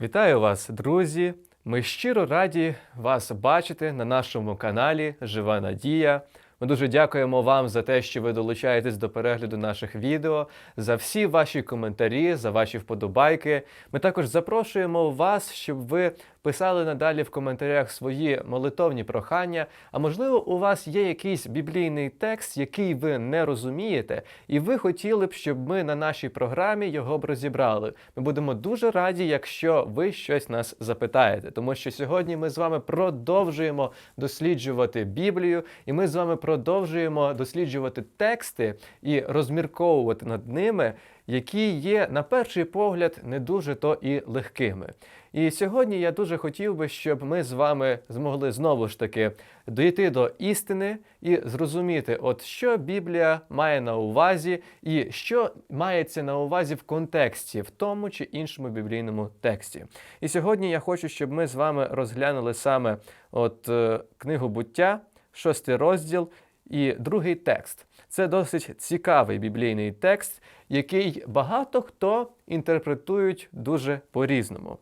Вітаю вас, друзі! Ми щиро раді вас бачити на нашому каналі Жива Надія. Ми дуже дякуємо вам за те, що ви долучаєтесь до перегляду наших відео, за всі ваші коментарі, за ваші вподобайки. Ми також запрошуємо вас, щоб ви писали надалі в коментарях свої молитовні прохання. А можливо, у вас є якийсь біблійний текст, який ви не розумієте, і ви хотіли б, щоб ми на нашій програмі його б розібрали. Ми будемо дуже раді, якщо ви щось нас запитаєте, тому що сьогодні ми з вами продовжуємо досліджувати Біблію, і ми з вами продовжуємо досліджувати тексти і розмірковувати над ними, які є на перший погляд не дуже то і легкими. І сьогодні я дуже хотів би, щоб ми з вами змогли знову ж таки дійти до істини і зрозуміти, от що Біблія має на увазі, і що мається на увазі в контексті, в тому чи іншому біблійному тексті. І сьогодні я хочу, щоб ми з вами розглянули саме от е, книгу буття, шостий розділ і другий текст. Це досить цікавий біблійний текст, який багато хто інтерпретують дуже по-різному.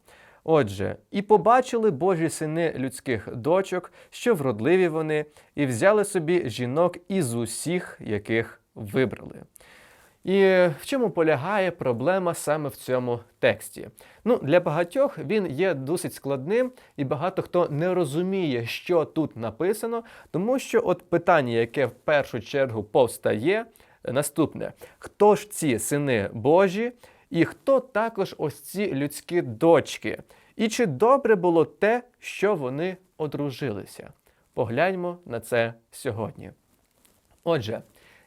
Отже, і побачили Божі сини людських дочок, що вродливі вони, і взяли собі жінок із усіх, яких вибрали. І в чому полягає проблема саме в цьому тексті? Ну, для багатьох він є досить складним, і багато хто не розуміє, що тут написано, тому що от питання, яке в першу чергу повстає, наступне: хто ж ці сини Божі, і хто також ось ці людські дочки? І чи добре було те, що вони одружилися? Погляньмо на це сьогодні. Отже,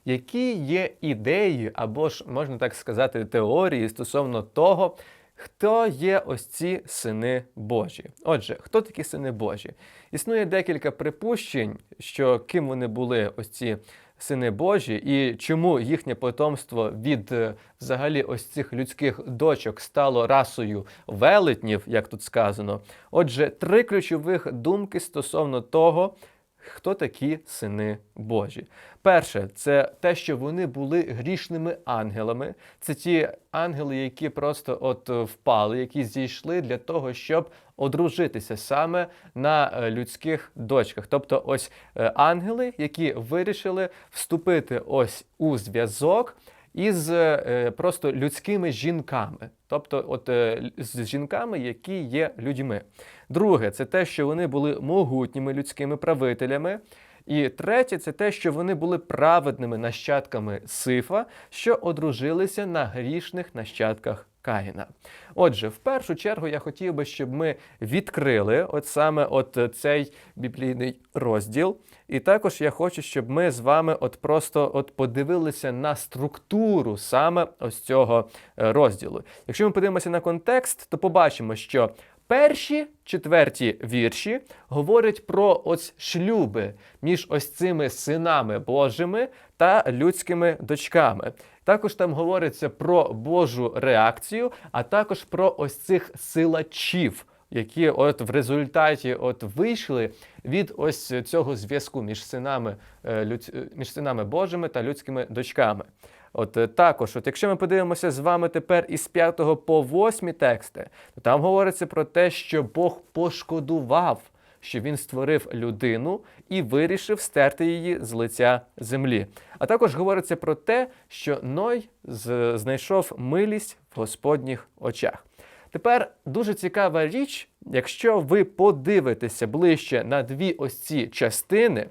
які є ідеї, або ж, можна так сказати, теорії стосовно того, хто є ось ці сини Божі? Отже, хто такі сини Божі? Існує декілька припущень, що ким вони були ось ці сини Божі, і чому їхнє потомство від е, взагалі ось цих людських дочок стало расою велетнів, як тут сказано. Отже, три ключових думки стосовно того, хто такі сини Божі. Перше, це те, що вони були грішними ангелами. Це ті ангели, які просто от е, впали, які зійшли для того, щоб одружитися саме на е, людських дочках. Тобто, ось е, ангели, які вирішили вступити ось у зв'язок. Із е, просто людськими жінками, тобто, от е, з жінками, які є людьми. Друге, це те, що вони були могутніми людськими правителями. І третє, це те, що вони були праведними нащадками Сифа, що одружилися на грішних нащадках Каїна. Отже, в першу чергу я хотів би, щоб ми відкрили от саме от цей біблійний розділ. І також я хочу, щоб ми з вами от просто от подивилися на структуру саме ось цього е, розділу. Якщо ми подивимося на контекст, то побачимо, що Перші четверті вірші говорять про ось шлюби між ось цими синами Божими та людськими дочками. Також там говориться про Божу реакцію, а також про ось цих силачів, які от в результаті от вийшли від ось цього зв'язку між синами, е, е, між синами Божими та людськими дочками. От е, також, от якщо ми подивимося з вами тепер із 5 по 8 тексти, то там говориться про те, що Бог пошкодував, що він створив людину і вирішив стерти її з лиця землі. А також говориться про те, що Ной знайшов милість в Господніх очах. Тепер дуже цікава річ, якщо ви подивитеся ближче на дві ось ці частини,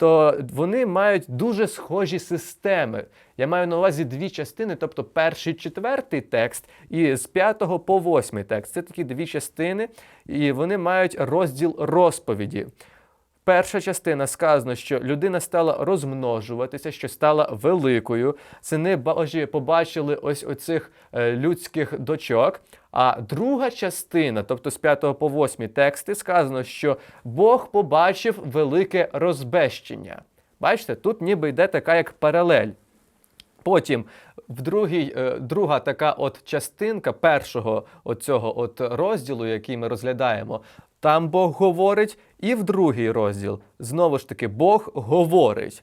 то вони мають дуже схожі системи. Я маю на увазі дві частини, тобто перший четвертий текст і з п'ятого по восьмий текст. Це такі дві частини, і вони мають розділ розповіді. Перша частина сказано, що людина стала розмножуватися, що стала великою. Сини Божі побачили ось оцих е, людських дочок. А друга частина, тобто з 5 по 8 тексти, сказано, що Бог побачив велике розбещення. Бачите, тут ніби йде така як паралель. Потім в другій, е, друга така от частинка першого оцього от розділу, який ми розглядаємо, там Бог говорить, і в другий розділ знову ж таки Бог говорить.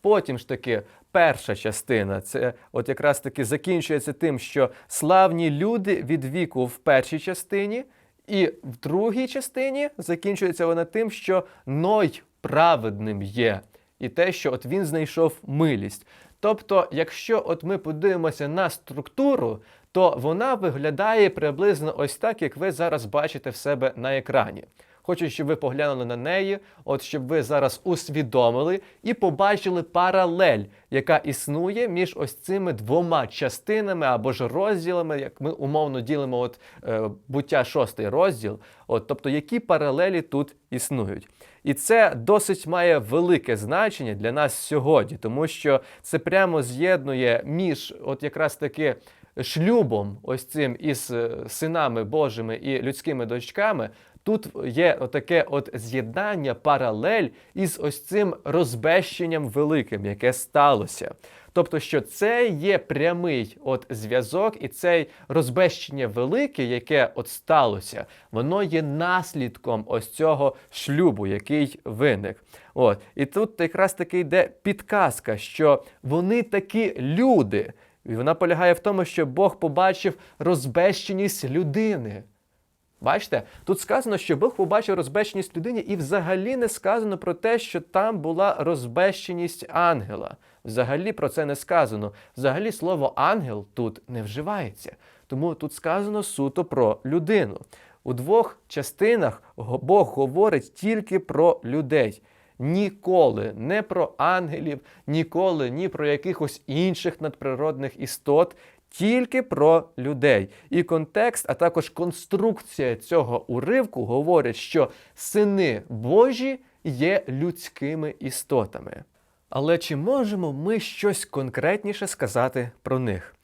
Потім ж таки перша частина, це от якраз таки закінчується тим, що славні люди від віку в першій частині, І в другій частині закінчується вона тим, що Ной праведним є, і те, що от він знайшов милість. Тобто, якщо от ми подивимося на структуру, то вона виглядає приблизно ось так, як ви зараз бачите в себе на екрані. Хочу, щоб ви поглянули на неї, от щоб ви зараз усвідомили і побачили паралель, яка існує між ось цими двома частинами або ж розділами, як ми умовно ділимо от е, буття шостий розділ. От, тобто, які паралелі тут існують. І це досить має велике значення для нас сьогодні, тому що це прямо з'єднує між от якраз таки шлюбом, ось цим із е, синами Божими і людськими дочками. Тут є таке от з'єднання, паралель із ось цим розбещенням великим, яке сталося. Тобто, що це є прямий от зв'язок, і це розбещення велике, яке от сталося, воно є наслідком ось цього шлюбу, який виник. От і тут якраз таки йде підказка, що вони такі люди. І вона полягає в тому, що Бог побачив розбещеність людини. Бачите, тут сказано, що Бог побачив розбещеність людині, і взагалі не сказано про те, що там була розбещеність ангела. Взагалі про це не сказано. Взагалі слово ангел тут не вживається. Тому тут сказано суто про людину. У двох частинах Бог говорить тільки про людей. Ніколи не про ангелів, ніколи ні про якихось інших надприродних істот, тільки про людей. І контекст, а також конструкція цього уривку говорять, що сини Божі є людськими істотами. Але чи можемо ми щось конкретніше сказати про них?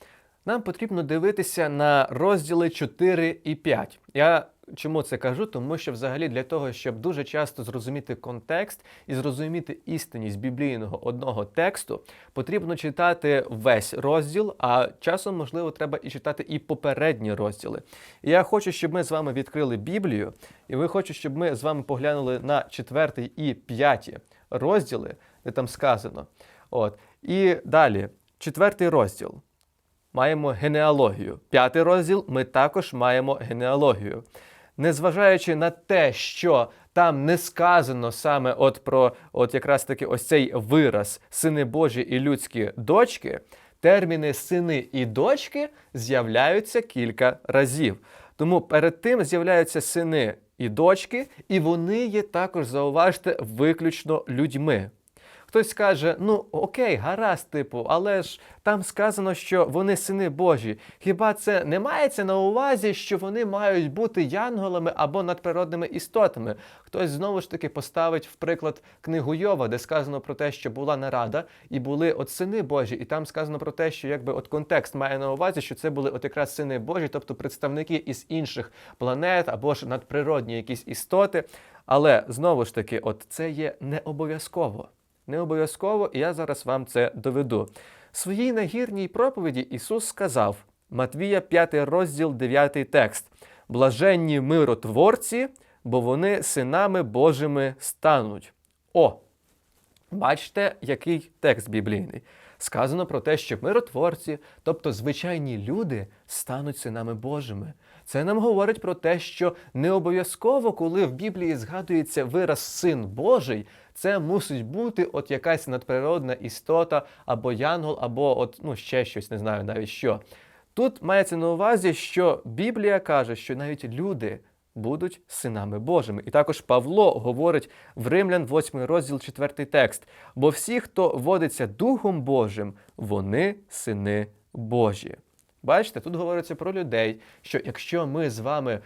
Нам потрібно дивитися на розділи 4 і 5. Я Чому це кажу? Тому що взагалі для того, щоб дуже часто зрозуміти контекст і зрозуміти істинність біблійного одного тексту, потрібно читати весь розділ, а часом, можливо, треба і читати і попередні розділи. І я хочу, щоб ми з вами відкрили Біблію, і ви хочу, щоб ми з вами поглянули на четвертий і п'яті розділи, де там сказано. От. І далі, четвертий розділ. Маємо генеалогію. П'ятий розділ ми також маємо генеалогію незважаючи на те, що там не сказано саме от про от якраз таки ось цей вираз сини Божі і людські дочки, терміни сини і дочки з'являються кілька разів. Тому перед тим з'являються сини і дочки, і вони є також, зауважте, виключно людьми. Хтось скаже, ну окей, гаразд, типу, але ж там сказано, що вони сини Божі. Хіба це не мається на увазі, що вони мають бути янголами або надприродними істотами? Хтось знову ж таки поставить в приклад книгу Йова, де сказано про те, що була нарада, і були от сини Божі, і там сказано про те, що якби от контекст має на увазі, що це були от якраз сини Божі, тобто представники із інших планет або ж надприродні якісь істоти. Але знову ж таки, от це є не обов'язково не обов'язково, і я зараз вам це доведу. В своїй нагірній проповіді Ісус сказав, Матвія 5 розділ, 9 текст: Блаженні миротворці, бо вони синами Божими стануть. О! Бачите, який текст біблійний. Сказано про те, що миротворці, тобто звичайні люди, стануть синами Божими. Це нам говорить про те, що не обов'язково, коли в Біблії згадується вираз син Божий, це мусить бути от якась надприродна істота, або янгол, або от ну ще щось, не знаю навіть що. Тут мається на увазі, що Біблія каже, що навіть люди будуть синами Божими. І також Павло говорить в Римлян, 8 розділ, 4 текст. Бо всі, хто водиться Духом Божим, вони сини Божі. Бачите, тут говориться про людей, що якщо ми з вами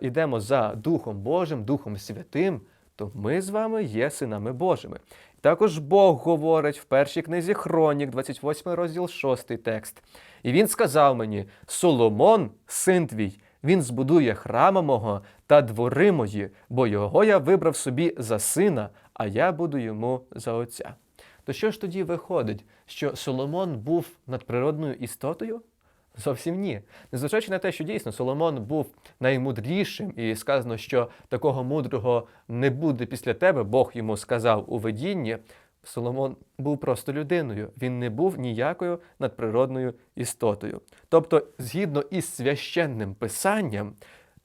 йдемо за Духом Божим, Духом Святим, то ми з вами є синами Божими. Також Бог говорить в першій книзі Хронік, 28 розділ 6 текст. І він сказав мені: Соломон, син твій, він збудує храма мого та двори мої, бо його я вибрав собі за сина, а я буду йому за отця. То що ж тоді виходить, що Соломон був надприродною істотою? Зовсім ні. Незважаючи на те, що дійсно Соломон був наймудрішим, і сказано, що такого мудрого не буде після тебе, Бог йому сказав у видінні. Соломон був просто людиною, він не був ніякою надприродною істотою. Тобто, згідно із священним писанням,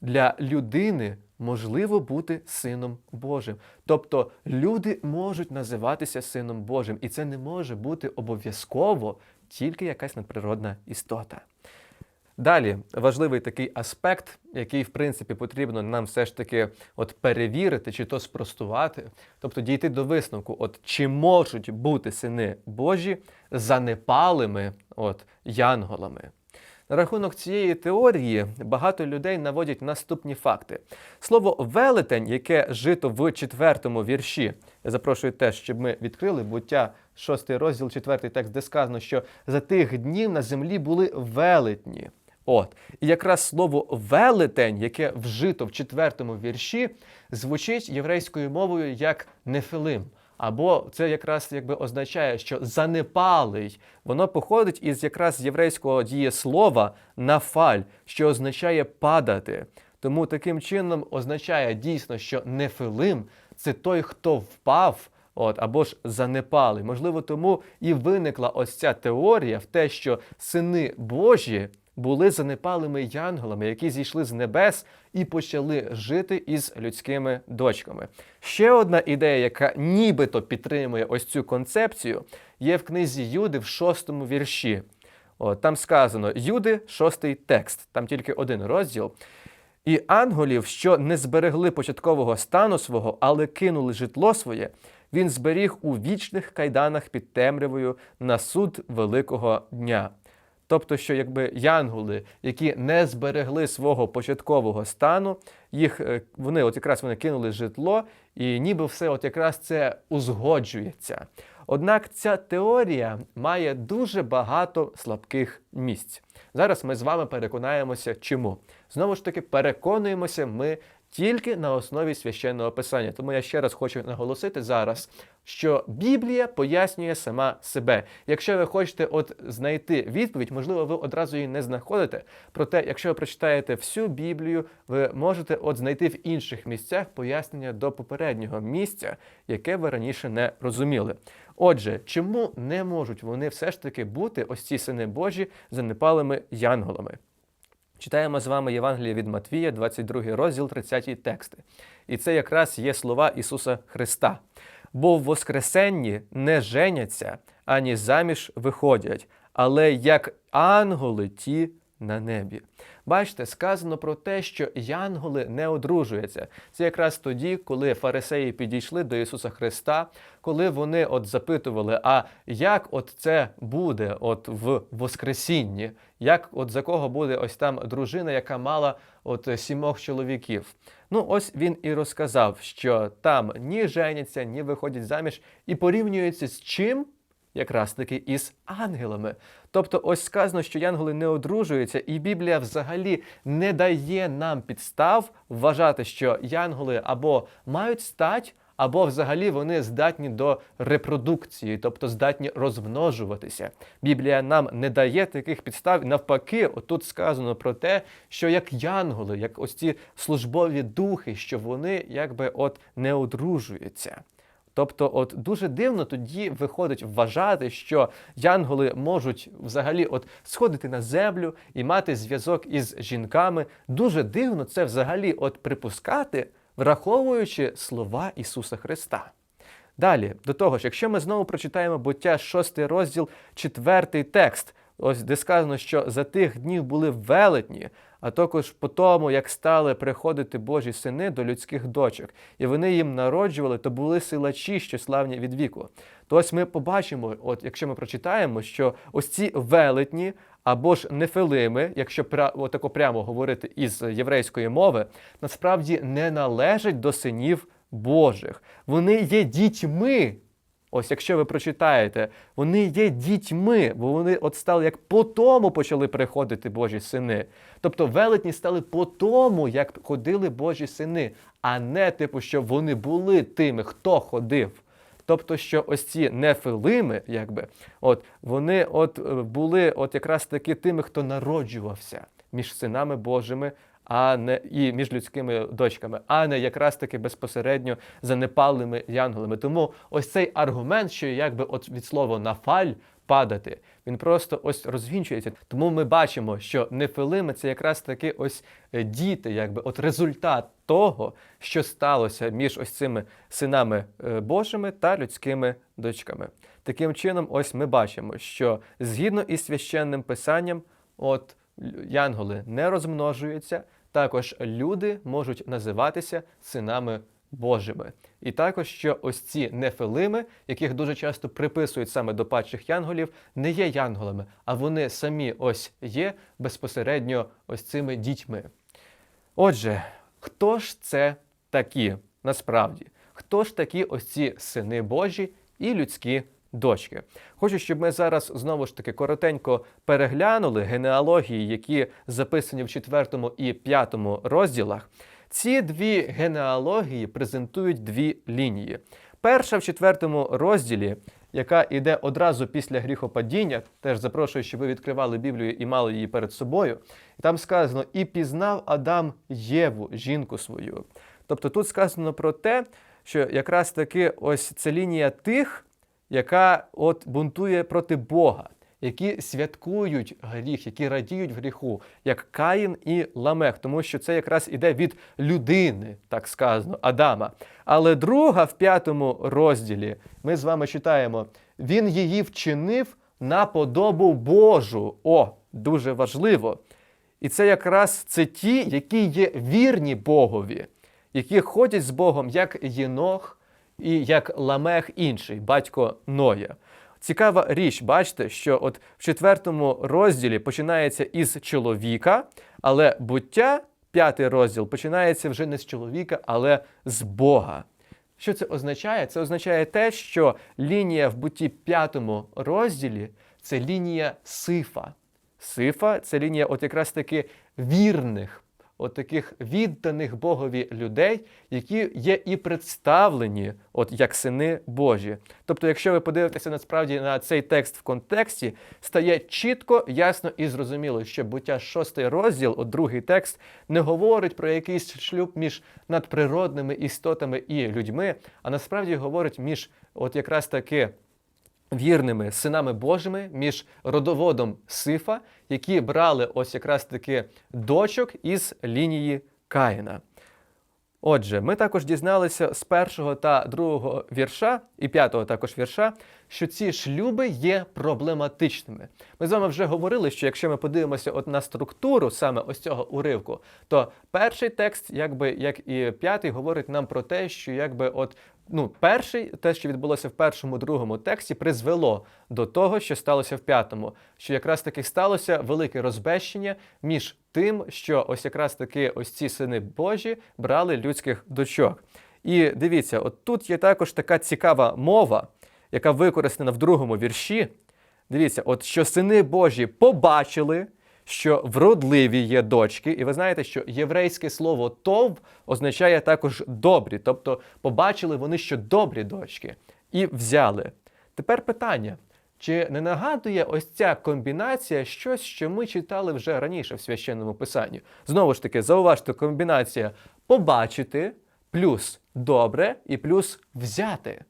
для людини можливо бути сином Божим. Тобто люди можуть називатися сином Божим, і це не може бути обов'язково тільки якась надприродна істота. Далі важливий такий аспект, який, в принципі, потрібно нам все ж таки от перевірити чи то спростувати, тобто дійти до висновку, от чи можуть бути сини Божі занепалими от янголами. На рахунок цієї теорії багато людей наводять наступні факти. Слово велетень, яке жито в четвертому вірші, я запрошую теж, щоб ми відкрили буття, шостий розділ, четвертий текст, де сказано, що за тих днів на землі були велетні. От, і якраз слово велетень, яке вжито в четвертому вірші, звучить єврейською мовою як нефилим. Або це якраз якби означає, що занепалий. Воно походить із якраз єврейського дієслова нафаль, що означає падати. Тому таким чином означає дійсно, що нефилим це той, хто впав. От, або ж занепалий. Можливо, тому і виникла ось ця теорія в те, що сини Божі були занепалими янголами, які зійшли з небес і почали жити із людськими дочками. Ще одна ідея, яка нібито підтримує ось цю концепцію, є в книзі Юди в шостому вірші. От, Там сказано Юди, шостий текст, там тільки один розділ. І анголів, що не зберегли початкового стану свого, але кинули житло своє, він зберіг у вічних кайданах під темрявою на суд Великого дня. Тобто, що якби янголи, які не зберегли свого початкового стану, їх е, вони от якраз вони кинули житло, і ніби все от якраз це узгоджується. Однак ця теорія має дуже багато слабких місць. Зараз ми з вами переконаємося, чому. Знову ж таки, переконуємося ми тільки на основі священного писання. Тому я ще раз хочу наголосити зараз, що Біблія пояснює сама себе. Якщо ви хочете от знайти відповідь, можливо, ви одразу її не знаходите. Проте, якщо ви прочитаєте всю Біблію, ви можете от знайти в інших місцях пояснення до попереднього місця, яке ви раніше не розуміли. Отже, чому не можуть вони все ж таки бути ось ці сини Божі занепалими янголами? Читаємо з вами Євангеліє від Матвія, 22 розділ, 30 тексти. І це якраз є слова Ісуса Христа. Бо в Воскресенні не женяться, ані заміж виходять, але як ангели ті на небі. Бачите, сказано про те, що янголи не одружуються. Це якраз тоді, коли фарисеї підійшли до Ісуса Христа, коли вони от запитували, а як от це буде от в Воскресінні? Як от за кого буде ось там дружина, яка мала от сімох чоловіків? Ну, ось він і розказав, що там ні женяться, ні виходять заміж, і порівнюється з чим? Якраз таки із ангелами. Тобто, ось сказано, що янголи не одружуються, і Біблія взагалі не дає нам підстав вважати, що янголи або мають стать. Або взагалі вони здатні до репродукції, тобто здатні розмножуватися. Біблія нам не дає таких підстав. Навпаки, отут сказано про те, що як янголи, як ось ці службові духи, що вони якби от не одружуються. Тобто, от дуже дивно тоді виходить вважати, що янголи можуть взагалі от сходити на землю і мати зв'язок із жінками. Дуже дивно це взагалі от припускати, враховуючи слова Ісуса Христа. Далі, до того ж, якщо ми знову прочитаємо буття 6 розділ, 4 текст, ось де сказано, що за тих днів були велетні, а також по тому, як стали приходити Божі сини до людських дочок, і вони їм народжували, то були силачі, що славні від віку. То ось ми побачимо, от якщо ми прочитаємо, що ось ці велетні або ж нефилими, якщо отако прямо говорити із єврейської мови, насправді не належать до синів Божих. Вони є дітьми. Ось, якщо ви прочитаєте, вони є дітьми, бо вони от стали як по тому почали приходити Божі сини. Тобто велетні стали по тому, як ходили Божі сини, а не типу, що вони були тими, хто ходив. Тобто, що ось ці нефилими, якби, от вони от е, були от якраз таки тими, хто народжувався між синами Божими, а не і між людськими дочками, а не якраз таки безпосередньо занепалими янголами. Тому ось цей аргумент, що якби от від слова нафаль падати. Він просто ось розвінчується. Тому ми бачимо, що нефилими це якраз таки ось е, діти, якби от результат того, що сталося між ось цими синами е, Божими та людськими дочками. Таким чином, ось ми бачимо, що згідно із священним писанням, от янголи не розмножуються, також люди можуть називатися синами Божими. І також, що ось ці нефилими, яких дуже часто приписують саме до падших янголів, не є янголами, а вони самі ось є безпосередньо ось цими дітьми. Отже, хто ж це такі насправді? Хто ж такі ось ці сини Божі і людські дочки? Хочу, щоб ми зараз знову ж таки коротенько переглянули генеалогії, які записані в 4 і 5 розділах. Ці дві генеалогії презентують дві лінії. Перша в четвертому розділі, яка йде одразу після гріхопадіння, теж запрошую, щоб ви відкривали Біблію і мали її перед собою. І там сказано: і пізнав Адам Єву, жінку свою. Тобто тут сказано про те, що якраз таки ось це лінія тих, яка от бунтує проти Бога які святкують гріх, які радіють гріху, як Каїн і Ламех, тому що це якраз іде від людини, так сказано, Адама. Але друга в п'ятому розділі ми з вами читаємо: він її вчинив на подобу Божу. О, дуже важливо. І це якраз це ті, які є вірні Богові, які ходять з Богом, як Єнох і як Ламех інший, батько Ноя. Цікава річ, бачите, що от в четвертому розділі починається із чоловіка, але буття, п'ятий розділ, починається вже не з чоловіка, але з Бога. Що це означає? Це означає те, що лінія в бутті п'ятому розділі це лінія сифа. Сифа це лінія от якраз таки вірних, от таких відданих Богові людей, які є і представлені от як сини Божі. Тобто, якщо ви подивитеся насправді на цей текст в контексті, стає чітко, ясно і зрозуміло, що буття шостий розділ, от другий текст, не говорить про якийсь шлюб між надприродними істотами і людьми, а насправді говорить між от якраз таки вірними синами Божими між родоводом Сифа, які брали ось якраз таки дочок із лінії Каїна. Отже, ми також дізналися з першого та другого вірша, і п'ятого також вірша, що ці шлюби є проблематичними. Ми з вами вже говорили, що якщо ми подивимося от на структуру саме ось цього уривку, то перший текст, якби як і п'ятий, говорить нам про те, що якби от ну, перший, те, що відбулося в першому, другому тексті, призвело до того, що сталося в п'ятому, що якраз таки сталося велике розбещення між тим, що ось якраз таки ось ці сини Божі брали людських дочок. І дивіться, от тут є також така цікава мова, яка використана в другому вірші. Дивіться, от що сини Божі побачили що вродливі є дочки, і ви знаєте, що єврейське слово тов означає також добрі, тобто побачили вони, що добрі дочки, і взяли. Тепер питання. Чи не нагадує ось ця комбінація щось, що ми читали вже раніше в священному писанні? Знову ж таки, зауважте, комбінація побачити, плюс добре і плюс взяти.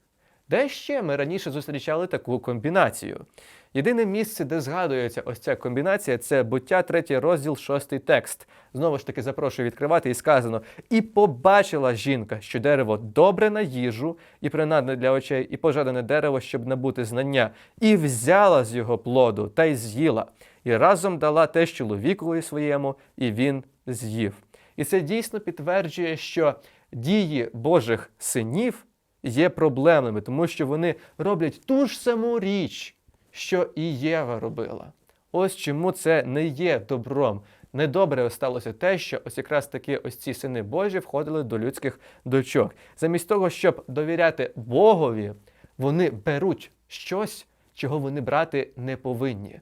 Де ще ми раніше зустрічали таку комбінацію? Єдине місце, де згадується ось ця комбінація, це буття, третій розділ, шостий текст. Знову ж таки, запрошую відкривати і сказано: І побачила жінка, що дерево добре на їжу, і принадне для очей, і пожадане дерево, щоб набути знання, і взяла з його плоду та й з'їла, і разом дала те чоловікові своєму, і він з'їв. І це дійсно підтверджує, що дії Божих синів є проблемними, тому що вони роблять ту ж саму річ що і Єва робила. Ось чому це не є добром. Недобре сталося те, що ось якраз таки ось ці сини Божі входили до людських дочок. Замість того, щоб довіряти Богові, вони беруть щось, чого вони брати не повинні.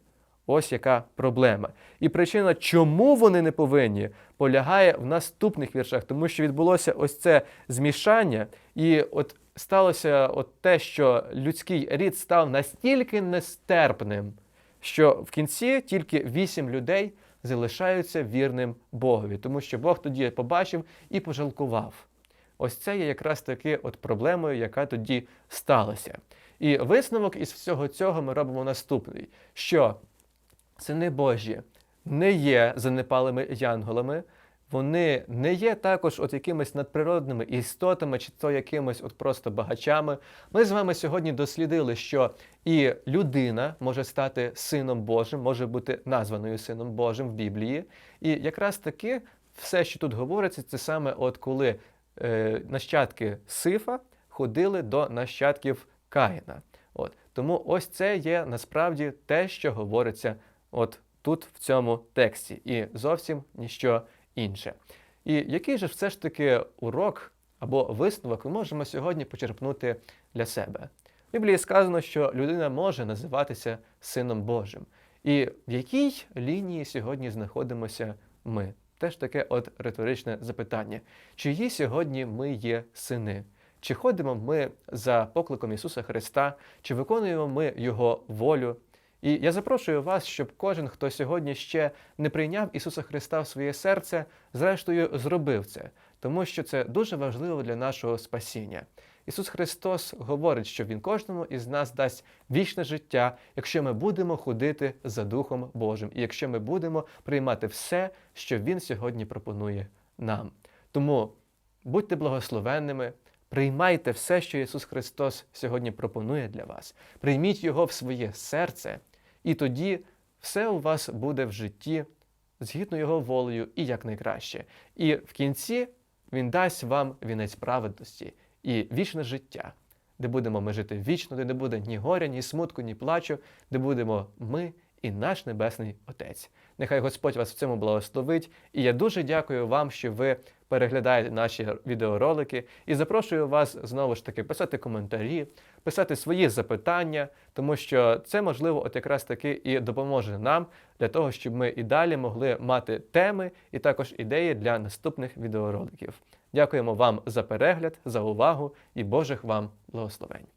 Ось яка проблема. І причина, чому вони не повинні, полягає в наступних віршах, тому що відбулося ось це змішання, і от сталося от те, що людський рід став настільки нестерпним, що в кінці тільки вісім людей залишаються вірним Богові, тому що Бог тоді побачив і пожалкував. Ось це є якраз таки от проблемою, яка тоді сталася. І висновок із всього цього ми робимо наступний: що сини Божі не є занепалими янголами, вони не є також от якимись надприродними істотами, чи то якимись от просто багачами. Ми з вами сьогодні дослідили, що і людина може стати сином Божим, може бути названою сином Божим в Біблії. І якраз таки все, що тут говориться, це саме от коли е, нащадки Сифа ходили до нащадків Каїна. От. Тому ось це є насправді те, що говориться от тут, в цьому тексті, і зовсім ніщо інше. І який же все ж таки урок або висновок ми можемо сьогодні почерпнути для себе? В Біблії сказано, що людина може називатися Сином Божим. І в якій лінії сьогодні знаходимося ми? Теж таке от риторичне запитання. Чиї сьогодні ми є сини? Чи ходимо ми за покликом Ісуса Христа, чи виконуємо ми Його волю? І я запрошую вас, щоб кожен, хто сьогодні ще не прийняв Ісуса Христа в своє серце, зрештою зробив це, тому що це дуже важливо для нашого спасіння. Ісус Христос говорить, що Він кожному із нас дасть вічне життя, якщо ми будемо ходити за Духом Божим, і якщо ми будемо приймати все, що Він сьогодні пропонує нам. Тому будьте благословенними, приймайте все, що Ісус Христос сьогодні пропонує для вас. Прийміть Його в своє серце, і тоді все у вас буде в житті згідно Його волею і якнайкраще. І в кінці Він дасть вам вінець праведності і вічне життя, де будемо ми жити вічно, де не буде ні горя, ні смутку, ні плачу, де будемо ми і наш Небесний Отець. Нехай Господь вас в цьому благословить. І я дуже дякую вам, що ви переглядаєте наші відеоролики. І запрошую вас знову ж таки писати коментарі, писати свої запитання, тому що це можливо, от якраз таки і допоможе нам для того, щоб ми і далі могли мати теми і також ідеї для наступних відеороликів. Дякуємо вам за перегляд, за увагу і Божих вам благословень.